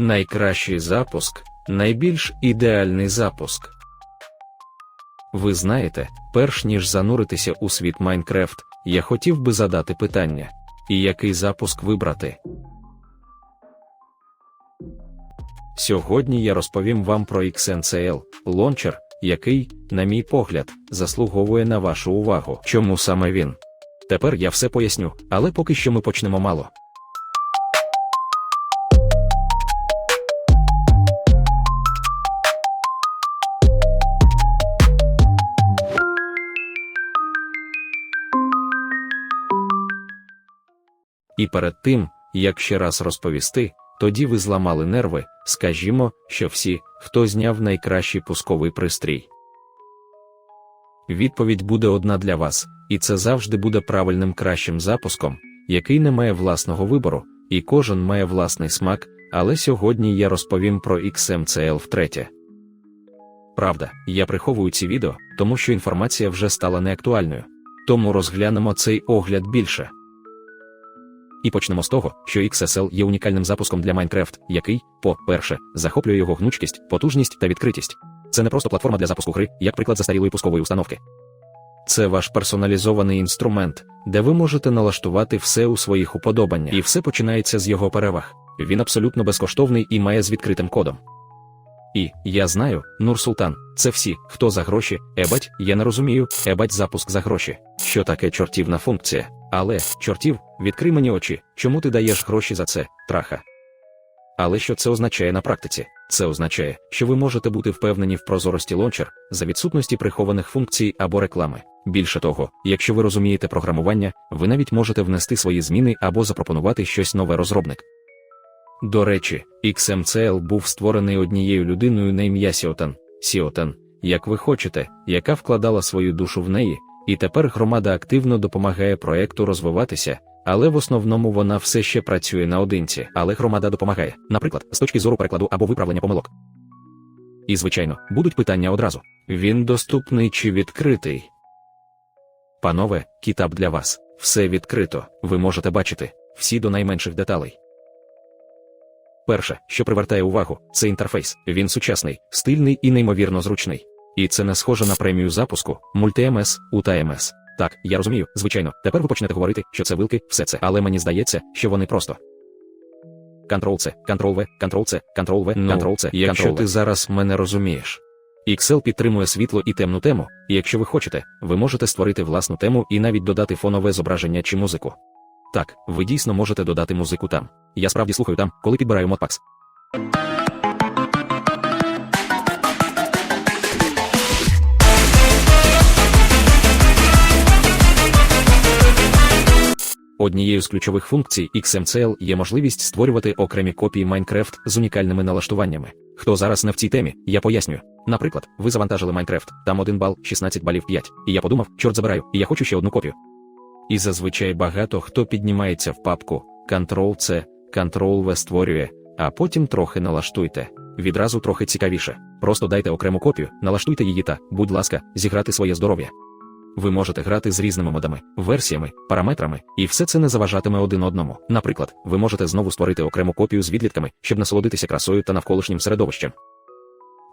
Найкращий запуск, найбільш ідеальний запуск. Ви знаєте, перш ніж зануритися у світ Майнкрафт, я хотів би задати питання, і який запуск вибрати. Сьогодні я розповім вам про XNCL лончер, який, на мій погляд, заслуговує на вашу увагу. Чому саме він? Тепер я все поясню, але поки що ми почнемо мало. І перед тим, як ще раз розповісти, тоді ви зламали нерви, скажімо, що всі, хто зняв найкращий пусковий пристрій. Відповідь буде одна для вас, і це завжди буде правильним кращим запуском, який не має власного вибору, і кожен має власний смак, але сьогодні я розповім про XMCL втретє. Правда, я приховую ці відео, тому що інформація вже стала неактуальною. Тому розглянемо цей огляд більше. І почнемо з того, що XSL є унікальним запуском для Minecraft, який, по-перше, захоплює його гнучкість, потужність та відкритість. Це не просто платформа для запуску гри, як приклад застарілої пускової установки. Це ваш персоналізований інструмент, де ви можете налаштувати все у своїх уподобаннях. І все починається з його переваг. Він абсолютно безкоштовний і має з відкритим кодом. І я знаю, Нур Султан, це всі, хто за гроші, ебать, я не розумію, ебать запуск за гроші. Що таке чортівна функція? Але, чортів, відкрий мені очі, чому ти даєш гроші за це, траха? Але що це означає на практиці? Це означає, що ви можете бути впевнені в прозорості лончер за відсутності прихованих функцій або реклами. Більше того, якщо ви розумієте програмування, ви навіть можете внести свої зміни або запропонувати щось нове розробник. До речі, XMCL був створений однією людиною на ім'я Сіотан, Сіотан, як ви хочете, яка вкладала свою душу в неї, і тепер громада активно допомагає проекту розвиватися, але в основному вона все ще працює наодинці, але громада допомагає, наприклад, з точки зору перекладу або виправлення помилок. І, звичайно, будуть питання одразу: він доступний чи відкритий? Панове, кітап для вас, все відкрито, ви можете бачити, всі до найменших деталей. Перше, що привертає увагу, це інтерфейс. Він сучасний, стильний і неймовірно зручний. І це не схоже на премію запуску, мульти-МС, УТМС. Так, я розумію, звичайно, тепер ви почнете говорити, що це вилки, все це, але мені здається, що вони просто. Ctrl-C, Ctrl-V, Ctrl-C, Ctrl-V, Ну, Ctrl-C, якщо Ctrl-V. ти зараз мене розумієш. Excel підтримує світло і темну тему, і якщо ви хочете, ви можете створити власну тему і навіть додати фонове зображення чи музику. Так, ви дійсно можете додати музику там. Я справді слухаю там, коли підбираю модпакс. Однією з ключових функцій XMCL є можливість створювати окремі копії Minecraft з унікальними налаштуваннями. Хто зараз не в цій темі, я пояснюю. Наприклад, ви завантажили Minecraft, там 1 бал, 16 балів 5. І я подумав, чорт забираю, і я хочу ще одну копію. І зазвичай багато хто піднімається в папку Ctrl-C, Ctrl-V створює, а потім трохи налаштуйте. Відразу трохи цікавіше. Просто дайте окрему копію, налаштуйте її та, будь ласка, зіграти своє здоров'я. Ви можете грати з різними модами, версіями, параметрами, і все це не заважатиме один одному. Наприклад, ви можете знову створити окрему копію з відлітками, щоб насолодитися красою та навколишнім середовищем.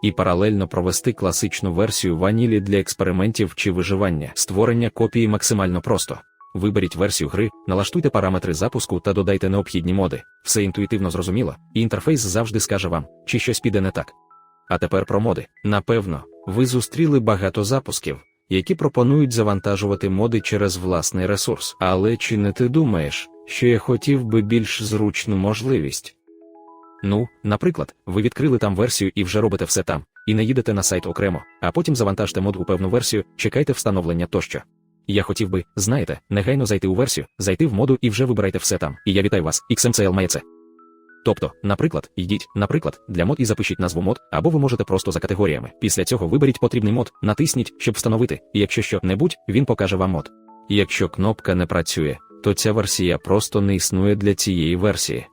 І паралельно провести класичну версію ванілі для експериментів чи виживання. Створення копії максимально просто. Виберіть версію гри, налаштуйте параметри запуску та додайте необхідні моди. Все інтуїтивно зрозуміло, і інтерфейс завжди скаже вам, чи щось піде не так. А тепер про моди. Напевно, ви зустріли багато запусків, які пропонують завантажувати моди через власний ресурс. Але чи не ти думаєш, що я хотів би більш зручну можливість? Ну, наприклад, ви відкрили там версію і вже робите все там, і не їдете на сайт окремо, а потім завантажте мод у певну версію, чекайте встановлення тощо. Я хотів би, знаєте, негайно зайти у версію, зайти в моду і вже вибирайте все там. І я вітаю вас, XMCL має це. Тобто, наприклад, йдіть, наприклад, для мод і запишіть назву мод, або ви можете просто за категоріями. Після цього виберіть потрібний мод, натисніть, щоб встановити, і якщо що-небудь, він покаже вам мод. Якщо кнопка не працює, то ця версія просто не існує для цієї версії.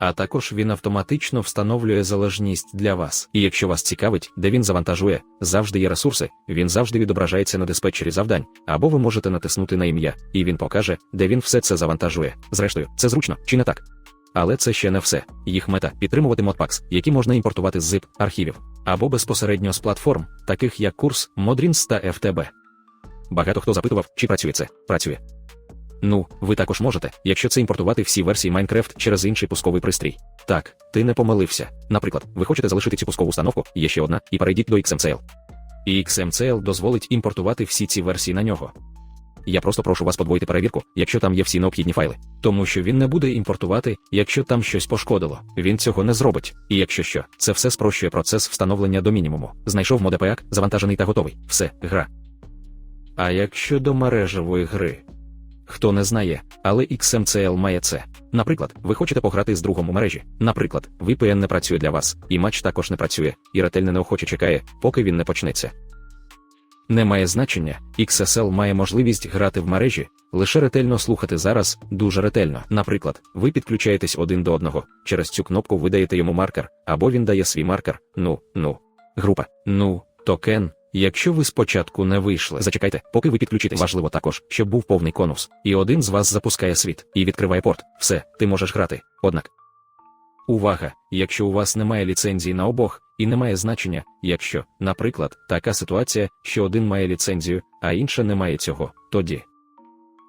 А також він автоматично встановлює залежність для вас. І якщо вас цікавить, де він завантажує, завжди є ресурси, він завжди відображається на диспетчері завдань, або ви можете натиснути на ім'я, і він покаже, де він все це завантажує. Зрештою, це зручно, чи не так? Але це ще не все. Їх мета підтримувати модпакс, які можна імпортувати з zip архівів, або безпосередньо з платформ, таких як курс, Modrins та FTB. Багато хто запитував, чи працює це. Працює. Ну, ви також можете, якщо це імпортувати всі версії Minecraft через інший пусковий пристрій. Так, ти не помилився. Наприклад, ви хочете залишити цю пускову установку, є ще одна, і перейдіть до XMCL. І XMCL дозволить імпортувати всі ці версії на нього. Я просто прошу вас подвоїти перевірку, якщо там є всі необхідні файли, тому що він не буде імпортувати, якщо там щось пошкодило. Він цього не зробить. І якщо що, це все спрощує процес встановлення до мінімуму. Знайшов модепеак, завантажений та готовий. Все, гра. А якщо до мережевої гри? Хто не знає, але XMCL має це. Наприклад, ви хочете пограти з другом у мережі. Наприклад, VPN не працює для вас, і матч також не працює, і ретельно неохоче чекає, поки він не почнеться. Не має значення, XSL має можливість грати в мережі, лише ретельно слухати зараз, дуже ретельно. Наприклад, ви підключаєтесь один до одного, через цю кнопку ви даєте йому маркер, або він дає свій маркер, ну, ну, група, ну, токен. Якщо ви спочатку не вийшли, зачекайте, поки ви підключитесь. Важливо також, щоб був повний конус, і один з вас запускає світ і відкриває порт. Все, ти можеш грати. Однак. Увага! Якщо у вас немає ліцензії на обох, і немає значення, якщо, наприклад, така ситуація, що один має ліцензію, а інша не має цього, тоді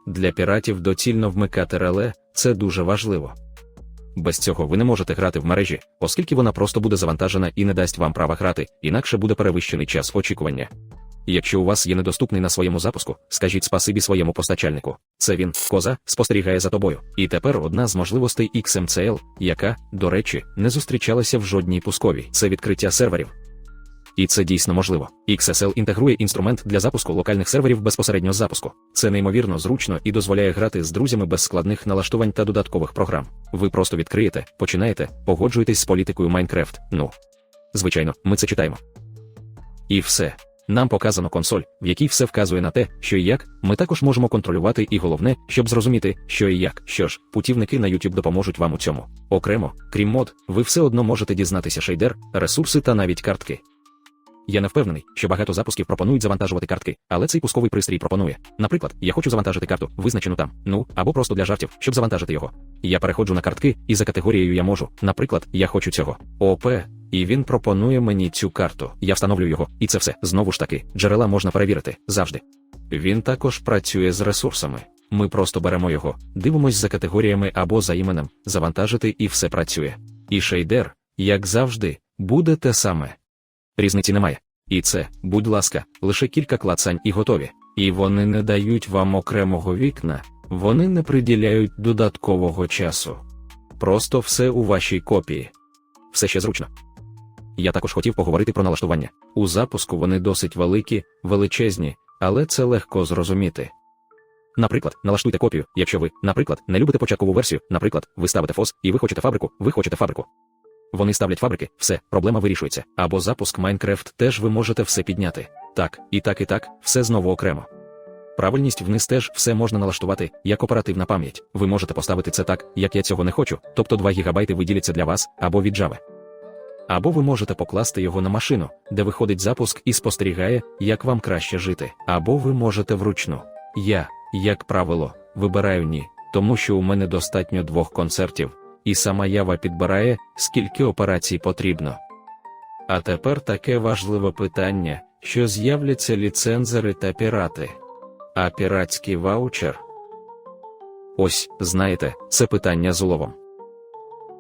для піратів доцільно вмикати реле це дуже важливо. Без цього ви не можете грати в мережі, оскільки вона просто буде завантажена і не дасть вам права грати, інакше буде перевищений час очікування. Якщо у вас є недоступний на своєму запуску, скажіть спасибі своєму постачальнику. Це він, коза, спостерігає за тобою. І тепер одна з можливостей XMCL, яка, до речі, не зустрічалася в жодній пусковій. Це відкриття серверів. І це дійсно можливо. XSL інтегрує інструмент для запуску локальних серверів безпосередньо з запуску. Це неймовірно зручно і дозволяє грати з друзями без складних налаштувань та додаткових програм. Ви просто відкриєте, починаєте, погоджуєтесь з політикою Minecraft. Ну, звичайно, ми це читаємо. І все. Нам показано консоль, в якій все вказує на те, що і як, ми також можемо контролювати, і головне, щоб зрозуміти, що і як. Що ж, путівники на YouTube допоможуть вам у цьому. Окремо, крім мод, ви все одно можете дізнатися шейдер, ресурси та навіть картки. Я не впевнений, що багато запусків пропонують завантажувати картки, але цей пусковий пристрій пропонує. Наприклад, я хочу завантажити карту, визначену там, ну або просто для жартів, щоб завантажити його. Я переходжу на картки, і за категорією я можу. Наприклад, я хочу цього. ОП, і він пропонує мені цю карту. Я встановлю його, і це все знову ж таки, джерела можна перевірити завжди. Він також працює з ресурсами. Ми просто беремо його, дивимось за категоріями або за іменем, завантажити, і все працює. І шейдер, як завжди, буде те саме. Різниці немає. І це, будь ласка, лише кілька клацань і готові. І вони не дають вам окремого вікна, вони не приділяють додаткового часу. Просто все у вашій копії. Все ще зручно. Я також хотів поговорити про налаштування. У запуску вони досить великі, величезні, але це легко зрозуміти. Наприклад, налаштуйте копію, якщо ви, наприклад, не любите початкову версію, наприклад, ви ставите фос, і ви хочете фабрику, ви хочете фабрику. Вони ставлять фабрики, все, проблема вирішується. Або запуск Майнкрафт теж ви можете все підняти. Так, і так, і так, все знову окремо. Правильність вниз теж все можна налаштувати, як оперативна пам'ять. Ви можете поставити це так, як я цього не хочу, тобто 2 ГБ виділяться для вас або від Java. Або ви можете покласти його на машину, де виходить запуск і спостерігає, як вам краще жити. Або ви можете вручну. Я, як правило, вибираю ні, тому що у мене достатньо двох концертів і сама ява підбирає, скільки операцій потрібно. А тепер таке важливе питання, що з'являться ліцензери та пірати. А піратський ваучер? Ось, знаєте, це питання з уловом.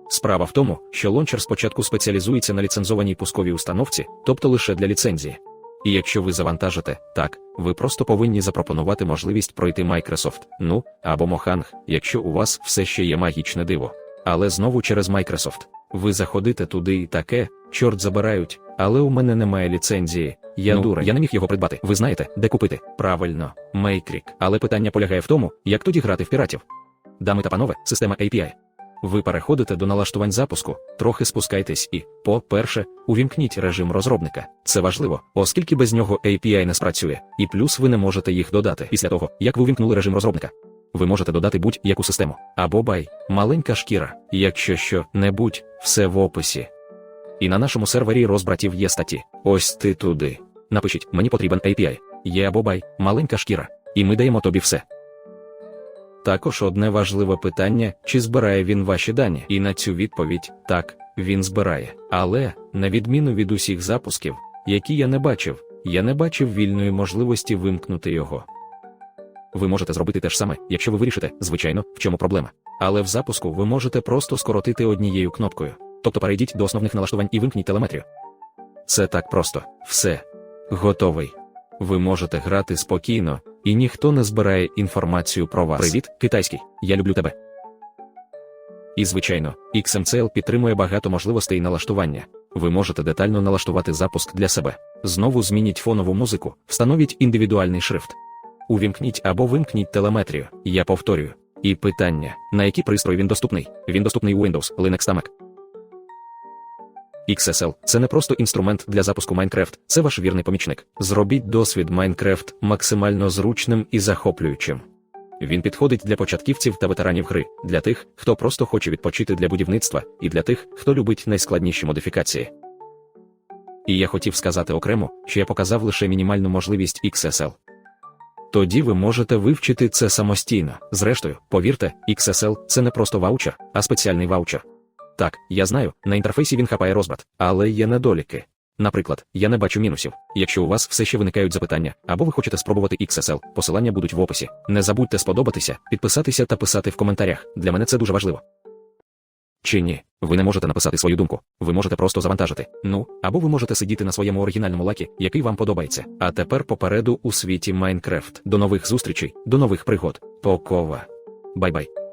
Справа в тому, що лончер спочатку спеціалізується на ліцензованій пусковій установці, тобто лише для ліцензії. І якщо ви завантажите, так, ви просто повинні запропонувати можливість пройти Microsoft, ну або Mojang, якщо у вас все ще є магічне диво. Але знову через Microsoft. Ви заходите туди і таке, чорт забирають, але у мене немає ліцензії. Я ну, дура, я не міг його придбати. Ви знаєте, де купити? Правильно, Мейкрік. Але питання полягає в тому, як тоді грати в піратів. Дами та панове, система API. Ви переходите до налаштувань запуску, трохи спускайтесь і, по-перше, увімкніть режим розробника. Це важливо, оскільки без нього API не спрацює, і плюс ви не можете їх додати після того, як ви увімкнули режим розробника ви можете додати будь-яку систему. Або бай, маленька шкіра, якщо що небудь, все в описі. І на нашому сервері розбратів є статті. Ось ти туди. Напишіть, мені потрібен API. Є або бай, маленька шкіра, і ми даємо тобі все. Також одне важливе питання: чи збирає він ваші дані? І на цю відповідь так, він збирає. Але, на відміну від усіх запусків, які я не бачив, я не бачив вільної можливості вимкнути його. Ви можете зробити те ж саме, якщо ви вирішите, звичайно, в чому проблема. Але в запуску ви можете просто скоротити однією кнопкою. Тобто перейдіть до основних налаштувань і вимкніть телеметрію. Це так просто. Все. Готовий. Ви можете грати спокійно, і ніхто не збирає інформацію про вас. Привіт, китайський. Я люблю тебе. І звичайно, XMCL підтримує багато можливостей налаштування. Ви можете детально налаштувати запуск для себе. Знову змініть фонову музику, встановіть індивідуальний шрифт. Увімкніть або вимкніть телеметрію. Я повторюю. І питання: на які пристрої він доступний? Він доступний у Windows, Linux та Mac. XSL – це не просто інструмент для запуску Minecraft, це ваш вірний помічник. Зробіть досвід Minecraft максимально зручним і захоплюючим. Він підходить для початківців та ветеранів гри, для тих, хто просто хоче відпочити для будівництва, і для тих, хто любить найскладніші модифікації. І я хотів сказати окремо, що я показав лише мінімальну можливість XSL. Тоді ви можете вивчити це самостійно. Зрештою, повірте, XSL – це не просто ваучер, а спеціальний ваучер. Так, я знаю, на інтерфейсі він хапає розбат, але є недоліки. Наприклад, я не бачу мінусів. Якщо у вас все ще виникають запитання, або ви хочете спробувати XSL, посилання будуть в описі. Не забудьте сподобатися, підписатися та писати в коментарях. Для мене це дуже важливо. Чи ні, ви не можете написати свою думку, ви можете просто завантажити. Ну, або ви можете сидіти на своєму оригінальному лакі, який вам подобається. А тепер попереду у світі Майнкрафт. До нових зустрічей, до нових пригод. Покова. Бай-бай.